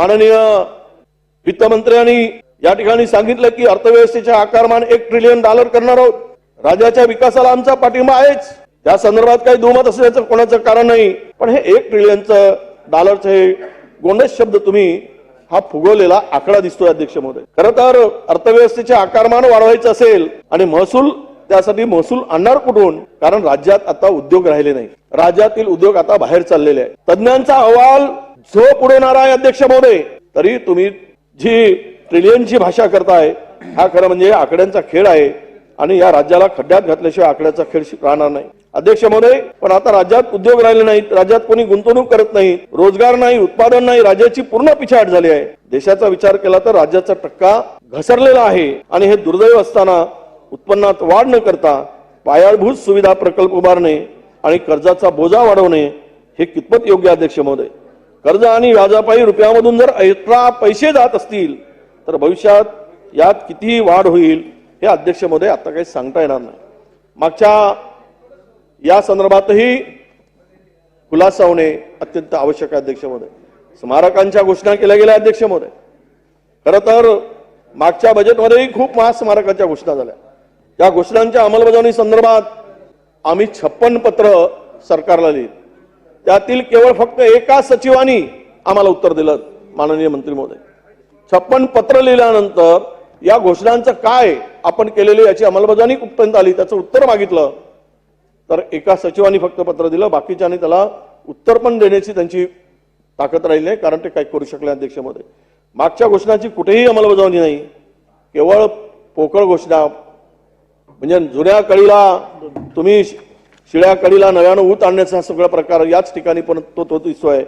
माननीय वित्तमंत्र्यांनी या ठिकाणी सांगितलं की अर्थव्यवस्थेच्या आकारमान एक ट्रिलियन डॉलर करणार आहोत. राज्याच्या विकासाला आमचा पाठिंबा आहेच. त्या संदर्भात काही दुमत असल्याचं कोणाचं कारण नाही. पण हे एक ट्रिलियनचं डॉलरचं हे गोंडस शब्द तुम्ही हा फुगवलेला आकडा दिसतोय अध्यक्ष महोदय. खरं तर अर्थव्यवस्थेचे आकारमान वाढवायचं असेल आणि महसूल त्यासाठी महसूल आणणार कुठून? कारण राज्यात आता उद्योग राहिले नाही राज्यातील उद्योग आता बाहेर चाललेले आहे तज्ञांचा अहवाल जो पुढे आहे अध्यक्ष महोदय तरी तुम्ही जी ट्रिलियनची भाषा करताय हा खरं म्हणजे आकड्यांचा खेळ आहे आणि या राज्याला खड्ड्यात घातल्याशिवाय आकड्याचा खेळ राहणार नाही. अध्यक्ष महोदय पण आता राज्यात उद्योग राहिले नाहीत राज्यात कोणी गुंतवणूक करत नाही रोजगार नाही उत्पादन नाही राज्याची पूर्ण पिछाट झाली आहे. देशाचा विचार केला तर राज्याचा टक्का घसरलेला आहे आणि हे दुर्दैव असताना उत्पन्नात वाढ न करता पायाभूत सुविधा प्रकल्प उभारणे आणि कर्जाचा बोजा वाढवणे हे कितपत योग्य अध्यक्ष महोदय कर्ज आणि व्याजापायी रुपयामधून जर एक्स्ट्रा पैसे जात असतील तर भविष्यात यात कितीही वाढ होईल हे अध्यक्ष महोदय आता काही सांगता येणार नाही. मागच्या या संदर्भातही खुलासा होणे अत्यंत आवश्यक आहे अध्यक्ष महोदय स्मारकांच्या घोषणा केल्या गेल्या अध्यक्ष महोदय खरं तर मागच्या बजेटमध्येही खूप महास्मारकाच्या घोषणा झाल्या. या घोषणांच्या अंमलबजावणी संदर्भात आम्ही छप्पन पत्र सरकारला लिहिली. त्यातील केवळ फक्त एका सचिवांनी आम्हाला उत्तर दिलं माननीय मंत्री महोदय. छप्पन पत्र लिहिल्यानंतर या घोषणांचं काय आपण केलेलं याची अंमलबजावणी कुठपर्यंत आली त्याचं उत्तर मागितलं. तर एका सचिवांनी फक्त पत्र दिलं बाकीच्यांनी त्याला उत्तर पण देण्याची त्यांची ताकद राहिली नाही कारण ते काही करू शकले अध्यक्षामध्ये मागच्या घोषणाची कुठेही अंमलबजावणी नाही. केवळ पोकळ घोषणा म्हणजे जुन्या कळीला तुम्ही शिळ्या कडीला नव्यानं ऊत आणण्याचा सगळा प्रकार याच ठिकाणी पण तो तो दिसतोय.